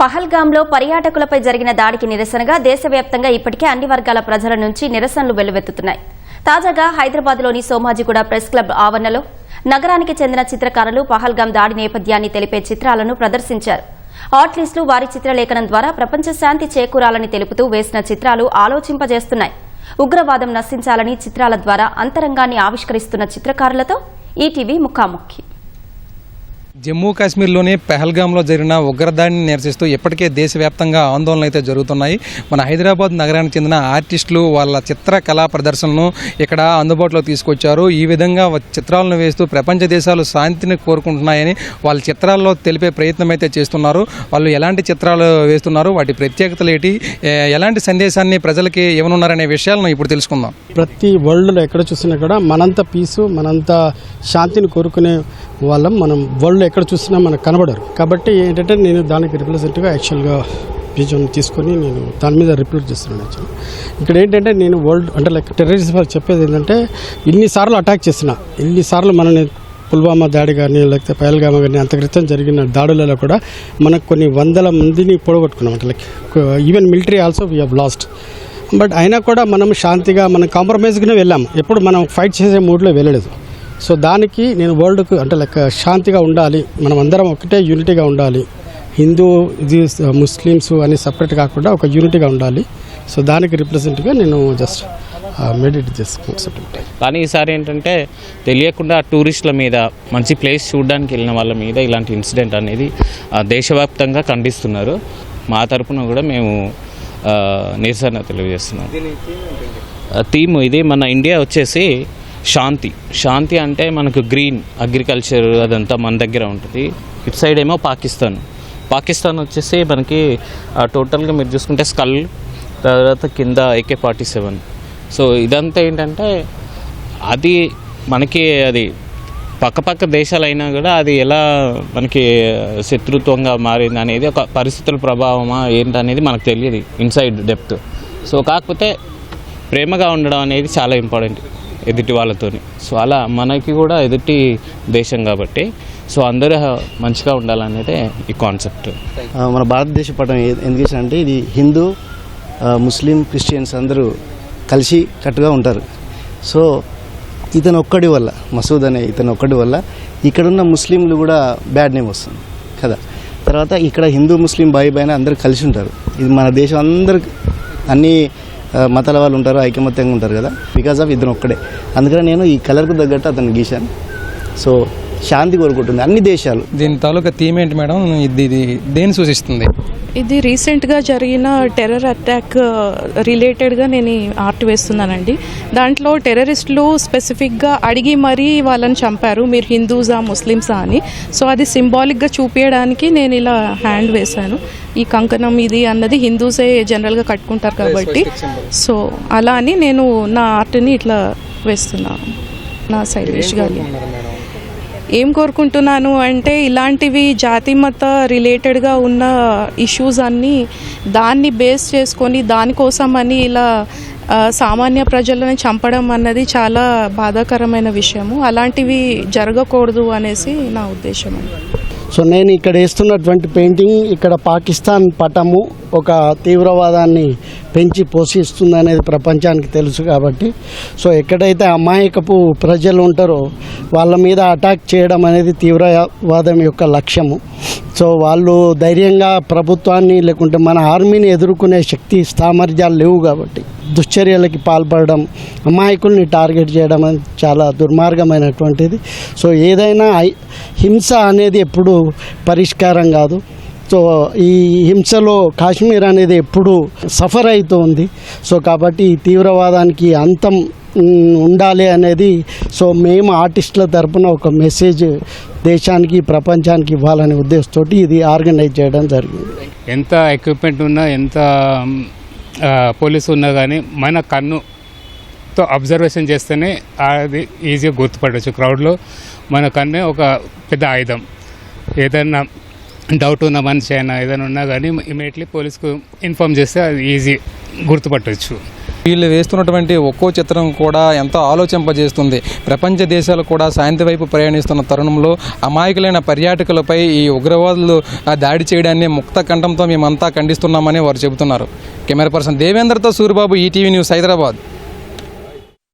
పహల్గాంలో పర్యాటకులపై జరిగిన దాడికి నిరసనగా దేశవ్యాప్తంగా ఇప్పటికే అన్ని వర్గాల ప్రజల నుంచి నిరసనలు వెల్లువెత్తుతున్నాయి. తాజాగా హైదరాబాద్లోని సోమాజిగూడ ప్రెస్ క్లబ్ ఆవరణలో నగరానికి చెందిన చిత్రకారులు పహల్గాం దాడి నేపథ్యాన్ని తెలిపే చిత్రాలను ప్రదర్శించారు. ఆర్టిస్టులు వారి చిత్రలేఖనం ద్వారా ప్రపంచ శాంతి చేకూరాలని తెలుపుతూ వేసిన చిత్రాలు ఆలోచింపజేస్తున్నాయి. ఉగ్రవాదం నశించాలని చిత్రాల ద్వారా అంతరంగాన్ని ఆవిష్కరిస్తున్న చిత్రకారులతో ఈటీవీ ముఖాముఖి. జమ్మూ కాశ్మీర్లోని పెహల్గాంలో జరిగిన ఉగ్రదాడిని నిరసిస్తూ ఇప్పటికే దేశవ్యాప్తంగా ఆందోళనలు అయితే జరుగుతున్నాయి. మన హైదరాబాద్ నగరానికి చెందిన ఆర్టిస్టులు వాళ్ళ చిత్ర కళా ప్రదర్శనను ఇక్కడ అందుబాటులో తీసుకొచ్చారు. ఈ విధంగా చిత్రాలను వేస్తూ ప్రపంచ దేశాలు శాంతిని కోరుకుంటున్నాయని వాళ్ళ చిత్రాల్లో తెలిపే ప్రయత్నం అయితే చేస్తున్నారు. వాళ్ళు ఎలాంటి చిత్రాలు వేస్తున్నారు? వాటి ప్రత్యేకతలు ఏంటి? ఎలాంటి సందేశాన్ని ప్రజలకి ఇవ్వనున్నారనే విషయాలను ఇప్పుడు తెలుసుకుందాం. ప్రతి వరల్డ్లో ఎక్కడ చూసినా కూడా మనంత పీసు మనంత శాంతిని కోరుకునే వాళ్ళం మనం వరల్డ్ ఎక్కడ చూసినా మనకు కనబడరు. కాబట్టి ఏంటంటే నేను దానికి రిప్రజెంట్గా యాక్చువల్గా విజన్ తీసుకొని నేను దాని మీద రిపోర్ట్ చేస్తున్నాను యాక్చువల్ ఇక్కడ ఏంటంటే నేను వరల్డ్ అంటే లైక్ టెర్రరిజం వాళ్ళు చెప్పేది ఏంటంటే ఇన్నిసార్లు అటాక్ చేసిన ఇన్నిసార్లు మనల్ని పుల్వామా దాడి కానీ లేకపోతే పహల్గామా కానీ అంత క్రితం జరిగిన దాడులలో కూడా మనకు కొన్ని వందల మందిని పొడగొట్టుకున్నాం అంటే like even military also we have lost but అయినా కూడా మనం శాంతిగా మనం కాంప్రమైజ్గానే వెళ్ళాము ఎప్పుడు మనం ఫైట్ చేసే మూడ్లో వెళ్ళలేదు. సో దానికి నేను వరల్డ్కు అంటే లైక్ శాంతిగా ఉండాలి. మనం అందరం ఒకటే యూనిటీగా ఉండాలి. హిందూ ఇది ముస్లిమ్స్ అని సపరేట్ కాకుండా ఒక యూనిటీగా ఉండాలి. సో దానికి రిప్రజెంట్గా నేను జస్ట్ మెడిట్ చేసుకుంటాను కానీ ఈసారి ఏంటంటే తెలియకుండా టూరిస్టుల మీద మంచి ప్లేస్ చూడడానికి వెళ్ళిన వాళ్ళ మీద ఇలాంటి ఇన్సిడెంట్ అనేది దేశవ్యాప్తంగా ఖండిస్తున్నారు. మా తరపున కూడా మేము నిరసన తెలియజేస్తున్నాం. థీమ్ ఇది మన ఇండియా వచ్చేసి శాంతి. శాంతి అంటే మనకు గ్రీన్ అగ్రికల్చర్ అదంతా మన దగ్గర ఉంటుంది. ఇటు సైడ్ ఏమో పాకిస్తాన్. పాకిస్తాన్ వచ్చేసి మనకి ఆ, టోటల్గా మీరు చూసుకుంటే స్కల్ తర్వాత కింద ఏకే ఫార్టీ సెవెన్. సో ఇదంతా ఏంటంటే అది మనకి అది పక్కపక్క దేశాలు అయినా కూడా అది ఎలా మనకి శత్రుత్వంగా మారింది అనేది ఒక పరిస్థితుల ప్రభావమా ఏంటనేది మనకు తెలియదు ఇన్సైడ్ డెప్త్. సో కాకపోతే ప్రేమగా ఉండడం అనేది చాలా ఇంపార్టెంట్. ఎదుటి వాళ్ళతోని. సో అలా మనకి కూడా ఎదుటి దేశం కాబట్టి సో అందరూ మంచిగా ఉండాలనేదే ఈ కాన్సెప్ట్. మన భారతదేశ పటం ఏ- ఎందుకు అంటే ఇది హిందూ ముస్లిం క్రిస్టియన్స్ అందరూ కలిసి కట్టుగా ఉంటారు. సో ఇతను ఒక్కడి వల్ల మసూద్ అనే ఇతను ఒక్కడి వల్ల ఇక్కడున్న ముస్లింలు కూడా బ్యాడ్ నేమ్ వస్తుంది కదా. తర్వాత ఇక్కడ హిందూ ముస్లిం బాయి బాయ్ అందరూ కలిసి ఉంటారు. ఇది మన దేశం అందరు అన్ని మతాల వాళ్ళు ఉంటారు ఐకమత్యంగా ఉంటారు కదా? బికాజ్ ఆఫ్ ఇతను ఒక్కడే. అందుకని నేను ఈ కలర్కు తగ్గట్టు అతను గీశాను. సో శాంతి కోరుకుంటుంది అన్ని దేశాలు. దీని తాలూకా థీమ్ ఏంటి మేడం? ఇది ఇది దేని సూచిస్తుంది? ఇది రీసెంట్గా జరిగిన టెర్రర్ అటాక్ రిలేటెడ్గా నేను ఈ ఆర్ట్ వేస్తున్నానండి. దాంట్లో టెర్రరిస్టులు స్పెసిఫిక్గా అడిగి మరీ వాళ్ళని చంపారు. మీరు హిందూసా ముస్లిమ్సా అని. సో అది సింబాలిక్గా చూపించడానికి నేను ఇలా హ్యాండ్ వేశాను. ఈ కంకణం ఇది అన్నది హిందూసే జనరల్గా కట్టుకుంటారు కాబట్టి. సో అలా అని నేను నా ఆర్ట్ని ఇట్లా వేస్తున్నాను. నా సైడ్ కానీ ఏం కోరుకుంటున్నాను అంటే ఇలాంటివి జాతి మత రిలేటెడ్గా ఉన్న ఇష్యూస్ అన్నీ దాన్ని బేస్ చేసుకొని దానికోసం అని ఇలా సామాన్య ప్రజలను చంపడం అన్నది చాలా బాధాకరమైన విషయము. అలాంటివి జరగకూడదు అనేసి నా ఉద్దేశం అండి. సో నేను ఇక్కడ వేస్తున్నటువంటి పెయింటింగ్ ఇక్కడ పాకిస్తాన్ పటము ఒక తీవ్రవాదాన్ని పెంచి పోషిస్తుంది అనేది ప్రపంచానికి తెలుసు కాబట్టి. సో ఎక్కడైతే అమాయకపు ప్రజలు ఉంటారో వాళ్ళ మీద అటాక్ చేయడం అనేది తీవ్రవాదం యొక్క లక్ష్యము. సో వాళ్ళు ధైర్యంగా ప్రభుత్వాన్ని లేకుంటే మన ఆర్మీని ఎదుర్కొనే శక్తి సామర్థ్యాలు లేవు కాబట్టి దుశ్చర్యలకి పాల్పడడం అమాయకుల్ని టార్గెట్ చేయడం అనేది చాలా దుర్మార్గమైనటువంటిది. సో ఏదైనా ఐ- హింస అనేది ఎప్పుడు పరిష్కారం కాదు. సో ఈ హింసలో కాశ్మీర్ అనేది ఎప్పుడు సఫర్ అవుతుంది సో కాబట్టి ఈ తీవ్రవాదానికి అంతం ఉండాలి అనేది. సో మేము ఆర్టిస్టుల తరపున ఒక మెసేజ్ దేశానికి ప్రపంచానికి ఇవ్వాలనే ఉద్దేశంతో ఇది ఆర్గనైజ్ చేయడం జరిగింది. ఎంత ఎక్విప్మెంట్ ఉన్నా ఎంత పోలీసు ఉన్నా కానీ మన కన్నుతో అబ్జర్వేషన్ చేస్తేనే అది ఈజీగా గుర్తుపడవచ్చు క్రౌడ్లో మన కన్నే ఒక పెద్ద ఆయుధం. ఏదైనా డౌట్ ఉన్న మనిషి అయినా ఏదైనా ఉన్నా కానీ ఇమీడియట్లీ పోలీస్కు ఇన్ఫామ్ చేస్తే అది ఈజీ గుర్తుపట్టవచ్చు వీళ్ళు వేస్తున్నటువంటి ఒక్కో చిత్రం కూడా ఎంతో ఆలోచింపజేస్తుంది. ప్రపంచ దేశాలు కూడా శాంతి వైపు ప్రయాణిస్తున్న తరుణంలో అమాయకులైన పర్యాటకులపై ఈ ఉగ్రవాదులు దాడి చేయడాన్ని ముక్త కంఠంతో మేమంతా ఖండిస్తున్నామని వారు చెబుతున్నారు. కెమెరా పర్సన్ దేవేంద్రతో సూరిబాబు ఈటీవీ న్యూస్ హైదరాబాద్.